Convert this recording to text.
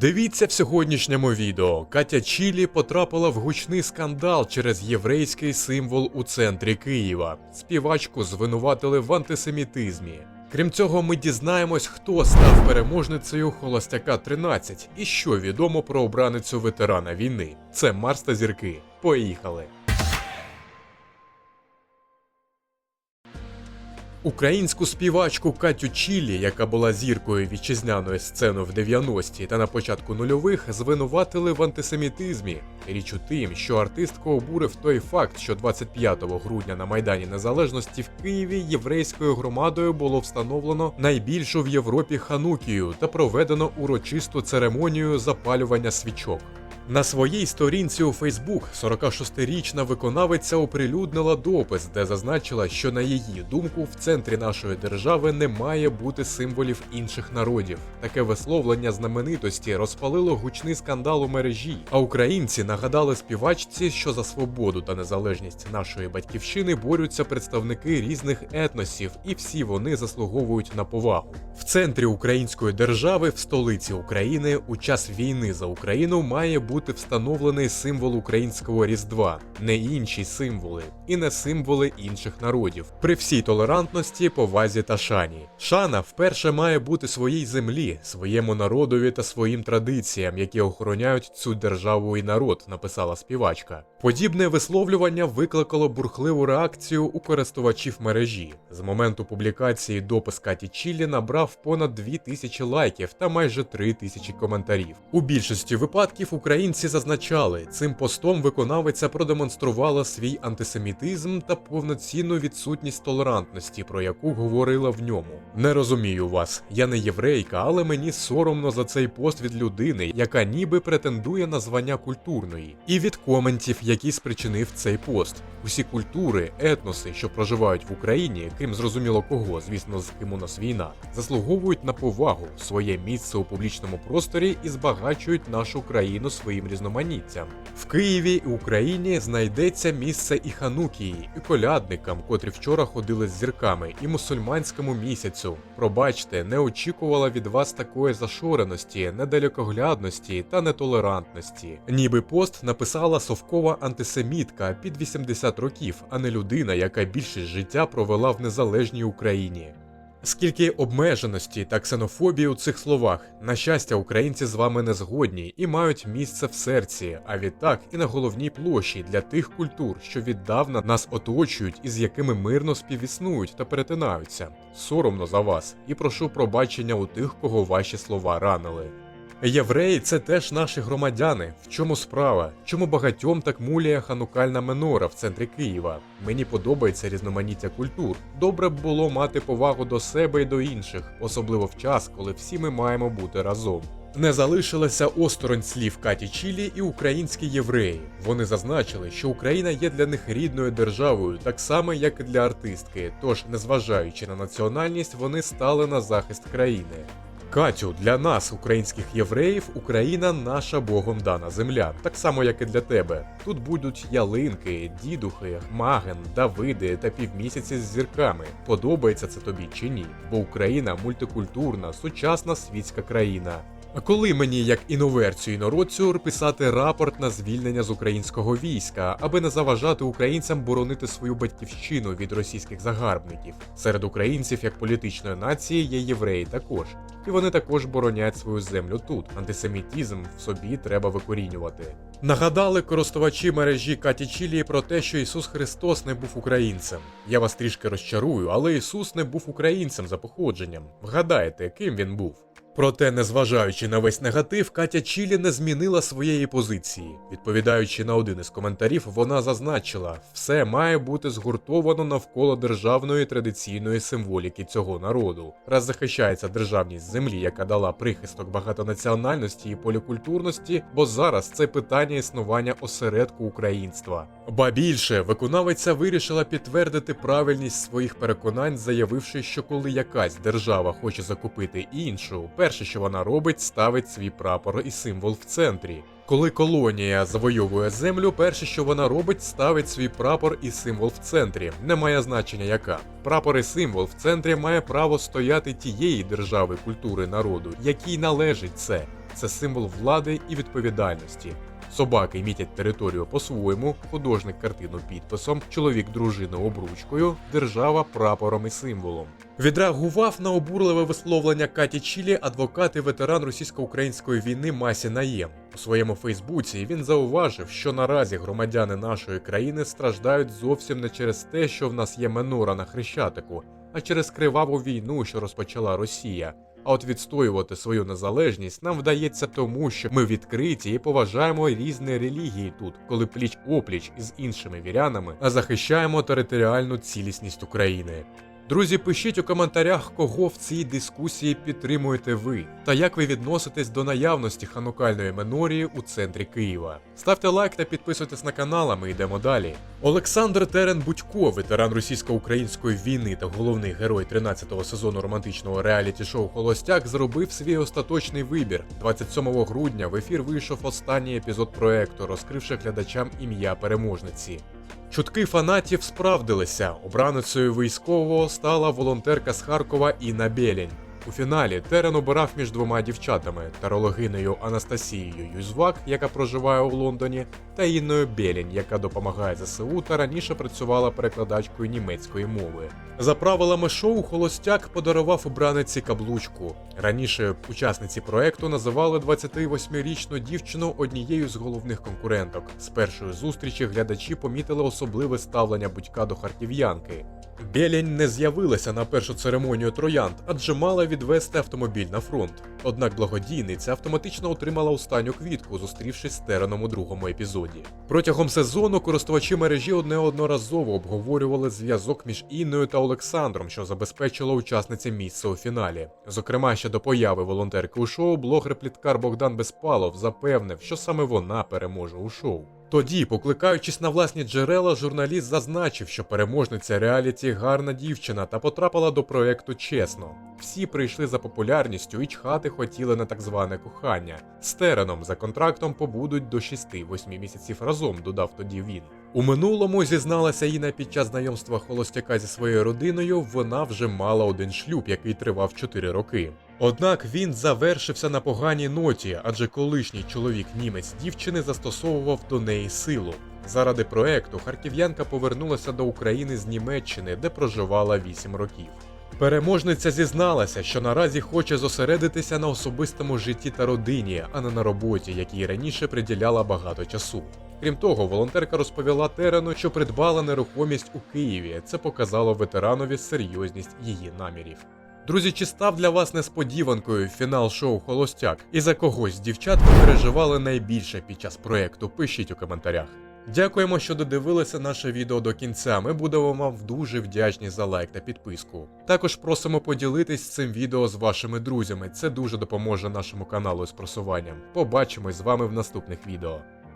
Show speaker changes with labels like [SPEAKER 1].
[SPEAKER 1] Дивіться в сьогоднішньому відео. Катя Чілі потрапила в гучний скандал через єврейський символ у центрі Києва. Співачку звинуватили в антисемітизмі. Крім цього, ми дізнаємось, хто став переможницею Холостяка 13 і що відомо про обраницю ветерана війни. Це Марс та зірки. Поїхали! Українську співачку Катю Чілі, яка була зіркою вітчизняної сцени в 90-ті та на початку нульових, звинуватили в антисемітизмі. Річ у тим, що артистку обурив той факт, що 25 грудня на Майдані Незалежності в Києві єврейською громадою було встановлено найбільшу в Європі ханукію та проведено урочисту церемонію запалювання свічок. На своїй сторінці у Фейсбук 46-річна виконавиця оприлюднила допис, де зазначила, що на її думку в центрі нашої держави не має бути символів інших народів. Таке висловлення знаменитості розпалило гучний скандал у мережі. А українці нагадали співачці, що за свободу та незалежність нашої батьківщини борються представники різних етносів, і всі вони заслуговують на повагу. В центрі української держави, в столиці України, у час війни за Україну має бути встановлений символ українського різдва, не інші символи, і не символи інших народів. При всій толерантності, повазі та шані. Шана вперше має бути своїй землі, своєму народові та своїм традиціям, які охороняють цю державу і народ, написала співачка. Подібне висловлювання викликало бурхливу реакцію у користувачів мережі. З моменту публікації допис Каті Чілі набрав понад 2000 лайків та майже 3000 коментарів. У більшості випадків українці зазначали, цим постом виконавиця продемонструвала свій антисемітизм та повноцінну відсутність толерантності, про яку говорила в ньому. Не розумію вас, я не єврейка, але мені соромно за цей пост від людини, яка ніби претендує на звання культурної, і від коментів, які спричинив цей пост. Усі культури, етноси, що проживають в Україні, крім зрозуміло кого, звісно, з ким у нас війна, заслуговують на повагу, своє місце у публічному просторі і збагачують нашу країну своїм різноманіттям. В Києві Україні знайдеться місце і ханукії, і колядникам, котрі вчора ходили з зірками, і мусульманському місяцю. Пробачте, не очікувала від вас такої зашореності, недалекоглядності та нетолерантності. Ніби пост написала совкова антисемітка під 80 років, а не людина, яка більшість життя провела в незалежній Україні. Скільки обмеженості та ксенофобії у цих словах, на щастя, українці з вами не згодні і мають місце в серці, а відтак і на головній площі для тих культур, що віддавна нас оточують і з якими мирно співіснують та перетинаються. Соромно за вас і прошу пробачення у тих, кого ваші слова ранили. Євреї це теж наші громадяни. В чому справа? Чому багатьом так муліє ханукальна менора в центрі Києва? Мені подобається різноманіття культур. Добре б було мати повагу до себе і до інших, особливо в час, коли всі ми маємо бути разом. Не залишилося осторонь слів Каті Чілі і українські євреї. Вони зазначили, що Україна є для них рідною державою, так само як і для артистки. Тож, незважаючи на національність, вони стали на захист країни. Катю, для нас, українських євреїв, Україна наша Богом дана земля, так само як і для тебе. Тут будуть ялинки, дідухи, маген, Давиди та півмісяці з зірками. Подобається це тобі чи ні? Бо Україна мультикультурна, сучасна світська країна. А коли мені, як іноверцію інородцю, писати рапорт на звільнення з українського війська, аби не заважати українцям боронити свою батьківщину від російських загарбників? Серед українців як політичної нації є євреї також, і вони також боронять свою землю тут. Антисемітізм в собі треба викорінювати. Нагадали користувачі мережі Каті Чілії про те, що Ісус Христос не був українцем. Я вас трішки розчарую, але Ісус не був українцем за походженням. Вгадайте, ким він був? Проте, незважаючи на весь негатив, Катя Чілі не змінила своєї позиції. Відповідаючи на один із коментарів, вона зазначила, все має бути згуртовано навколо державної традиційної символіки цього народу. Раз захищається державність землі, яка дала прихисток багатонаціональності і полікультурності, бо зараз це питання існування осередку українства. Ба більше виконавиця вирішила підтвердити правильність своїх переконань, заявивши, що коли якась держава хоче закупити іншу, перше, що вона робить, ставить свій прапор і символ в центрі. Коли колонія завойовує землю, перше, що вона робить, ставить свій прапор і символ в центрі. Немає значення яка. Прапор і символ в центрі має право стояти тієї держави, культури народу, якій належить це. це символ влади і відповідальності. Собаки мітять територію по-своєму, художник картину підписом, чоловік дружину обручкою, держава прапором і символом. Відреагував на обурливе висловлення Каті Чілі адвокат і ветеран російсько-української війни Масі Наєм. У своєму Фейсбуці він зауважив, що наразі громадяни нашої країни страждають зовсім не через те, що в нас є менора на хрещатику, а через криваву війну, що розпочала Росія. А от відстоювати свою незалежність нам вдається тому, що ми відкриті і поважаємо різні релігії тут, коли пліч опліч із іншими вірянами, а захищаємо територіальну цілісність України. Друзі, пишіть у коментарях, кого в цій дискусії підтримуєте ви, та як ви відноситесь до наявності ханукальної менорії у центрі Києва. Ставте лайк та підписуйтесь на канал, а ми йдемо далі. Олександр Терен Будько, ветеран російсько-української війни та головний герой 13-го сезону романтичного реаліті-шоу Холостяк, зробив свій остаточний вибір. 27 грудня в ефір вийшов останній епізод проекту, розкривши глядачам ім'я переможниці. Чутки фанатів справдилися. Обраницею військового стала волонтерка з Харкова Інна Белень. У фіналі Терен обирав між двома дівчатами тарологинею Анастасією Юзвак, яка проживає у Лондоні, та Інною Белень, яка допомагає ЗСУ та раніше працювала перекладачкою німецької мови. За правилами шоу Холостяк подарував обраниці каблучку. Раніше учасниці проекту називали 28-річну дівчину однією з головних конкуренток. З першої зустрічі глядачі помітили особливе ставлення будька до харків'янки. Белень не з'явилася на першу церемонію троянд, адже мала відвести автомобіль на фронт. Однак благодійниця автоматично отримала останню квітку, зустрівшись з Тереном у другому епізоді. Протягом сезону користувачі мережі неодноразово обговорювали зв'язок між Інною та Олександром, що забезпечило учасниці місце у фіналі. Зокрема, ще до появи волонтерки у шоу, блогер-пліткар Богдан Безпалов запевнив, що саме вона переможе у шоу. Тоді, покликаючись на власні джерела, журналіст зазначив, що переможниця реаліті гарна дівчина та потрапила до проекту чесно. Всі прийшли за популярністю і чхати хотіли на так зване кохання. З Тереном за контрактом побудуть до 6-8 місяців разом, додав тоді він. У минулому зізналася Інна під час знайомства холостяка зі своєю родиною. Вона вже мала один шлюб, який тривав 4 роки. Однак він завершився на поганій ноті, адже колишній чоловік німець дівчини застосовував до неї силу. Заради проекту харків'янка повернулася до України з Німеччини, де проживала 8 років. Переможниця зізналася, що наразі хоче зосередитися на особистому житті та родині, а не на роботі, якій раніше приділяла багато часу. Крім того, волонтерка розповіла Терену, що придбала нерухомість у Києві. Це показало ветеранові серйозність її намірів. Друзі, чи став для вас несподіванкою фінал шоу Холостяк? І за когось дівчат ви переживали найбільше під час проекту? Пишіть у коментарях. Дякуємо, що додивилися наше відео до кінця. Ми будемо вам дуже вдячні за лайк та підписку. Також просимо поділитись цим відео з вашими друзями. Це дуже допоможе нашому каналу з просуванням. Побачимось з вами в наступних відео.